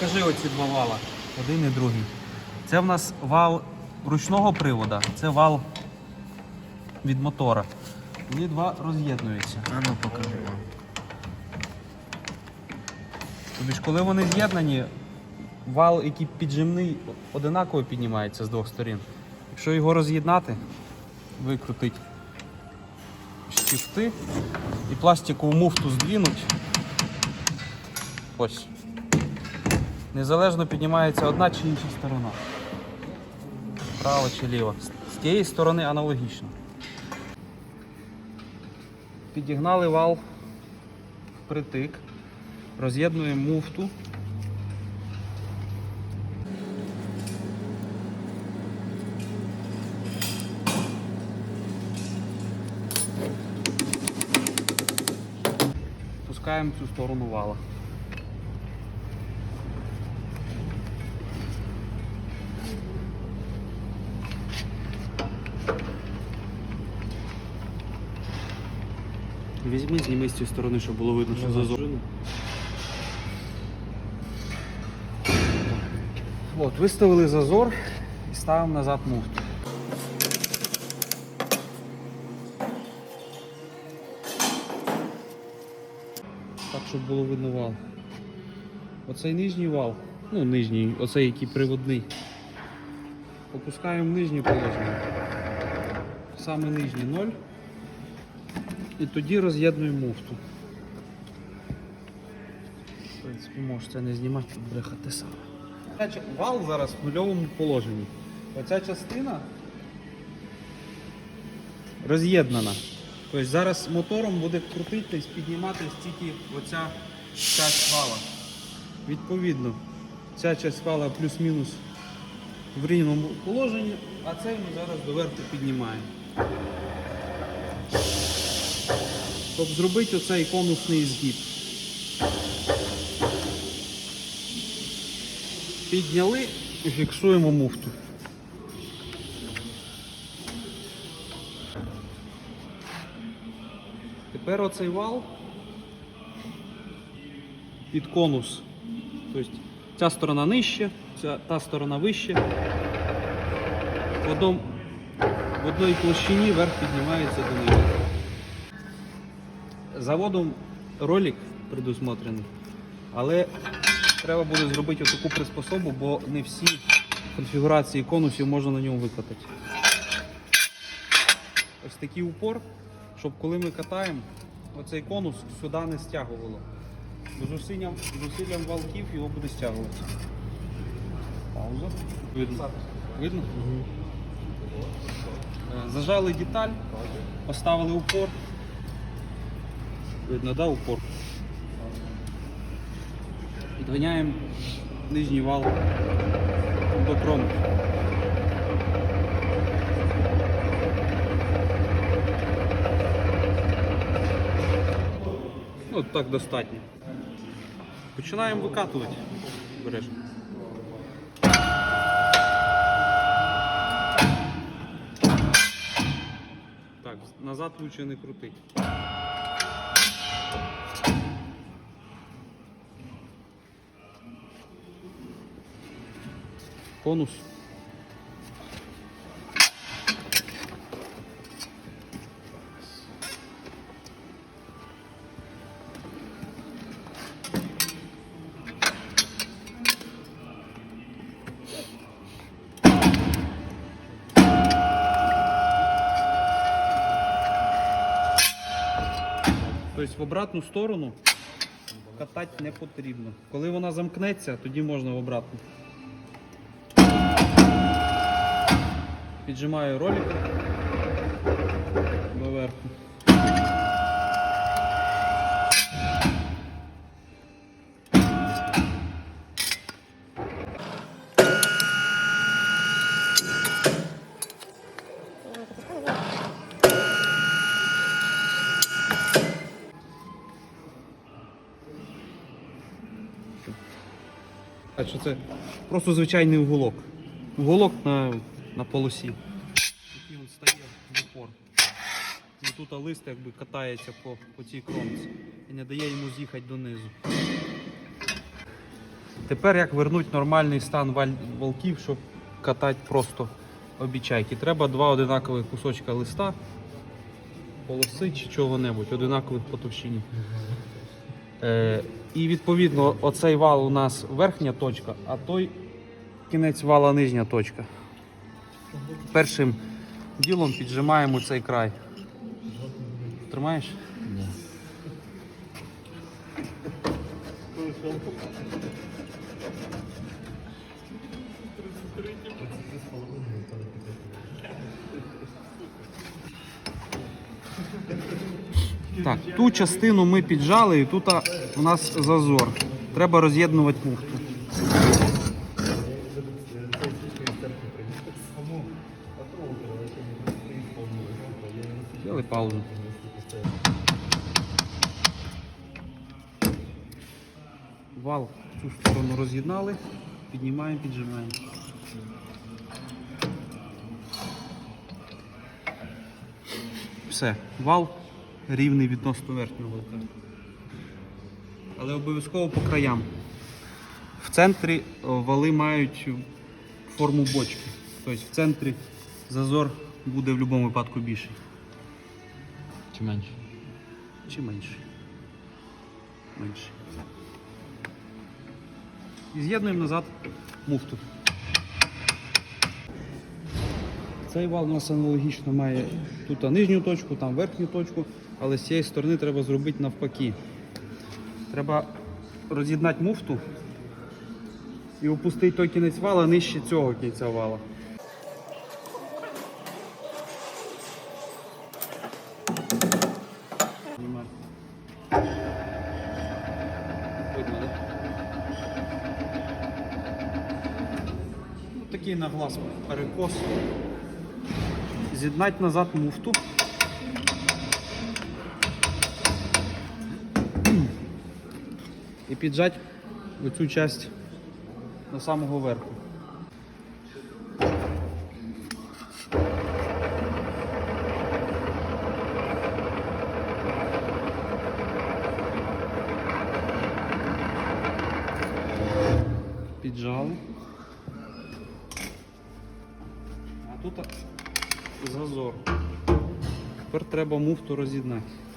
покажи оці два вала. Один і другий. Це в нас вал ручного привода, це вал від мотора. Вони два роз'єднуються. А ну покажи. Тобто, ж, коли вони з'єднані, вал, який піджимний, одинаково піднімається з двох сторін. Якщо його роз'єднати, викрутить штифти і пластикову муфту здвинуть. Ось. Незалежно піднімається одна чи інша сторона. Права чи ліва. З тієї сторони аналогічно. Підігнали вал впритик. Роз'єднуємо муфту. Пускаємо цю сторону вала. Візьми, зніми з цієї сторони, щоб було видно, що зазор. От, виставили зазор і ставимо назад муфту. Так, щоб було видно вал. Оцей нижній вал, ну нижній, оцей який приводний. Опускаємо в нижнє положення. Саме нижній ноль. І тоді роз'єднуємо муфту. В принципі, можете не знімати, тут брехати саме. Вал зараз в нульовому положенні. Оця частина роз'єднана. Тобто зараз мотором буде крутитись, підніматись тільки оця часть вала. Відповідно, ця часть вала плюс-мінус в рівному положенні, а цей ми зараз доверху піднімаємо. Щоб зробити оцей конусний згиб. Підняли і фіксуємо муфту. Тепер оцей вал під конус. Тобто ця сторона нижче, ця, та сторона вище. В, в одній площині верх піднімається до низу. Заводом ролик предусмотрений, але треба буде зробити таку приспособу, бо не всі конфігурації конусів можна на ньому викатати. Ось такий упор, щоб коли ми катаємо, оцей конус сюди не стягувало. Зусиллям, зусиллям валків його буде стягуватися. Пауза. Видно. Видно? Е, Зажали деталь, поставили упор. Видно, да, упор. Підганяємо нижній вал до кромки. Ну, так достатньо. Починаємо викатувати. Бережно. Так, назад лучше не крутить. Конус. Тобто в обратну сторону катати не потрібно. Коли вона замкнеться, тоді можна в обратну. Піджимаю ролик доверху. Що це просто звичайний уголок. Уголок на, на полосі. Який він стає в упор. І тут лист якби катається по, по цій кромці і не дає йому з'їхати донизу. Тепер як вернути нормальний стан волків, щоб катати просто обічайки. Треба два одинакових кусочка листа, полоси чи чого-небудь, одинакових по товщині. Е, і відповідно оцей вал у нас верхня точка, а той кінець вала нижня точка. Першим ділом піджимаємо цей край. Тримаєш? Так, ту частину ми піджали і тут у нас зазор. Треба роз'єднувати муфту. Сделай паузу. Вал цю сторону роз'єднали, піднімаємо, піджимаємо. Все, вал рівний відносно верхнього валка. Але обов'язково по краям. В центрі вали мають форму бочки. Тобто в центрі зазор буде в будь-якому випадку більший. Чи менше? Чи менший? Менший. І з'єднуємо назад муфту. Цей вал у нас аналогічно має тут нижню точку, там верхню точку, але з цієї сторони треба зробити навпаки. Треба роз'єднати муфту і опустити той кінець вала нижче цього кінця вала. Ну, такий на глаз перекос. З'єднати назад муфту. І піджати оцю часть до самого верху. Піджали. А тут зазор. Тепер треба муфту роз'єднати.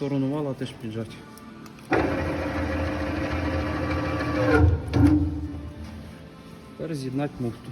Сторону вала теж піджати. Тепер з'єднати муфту.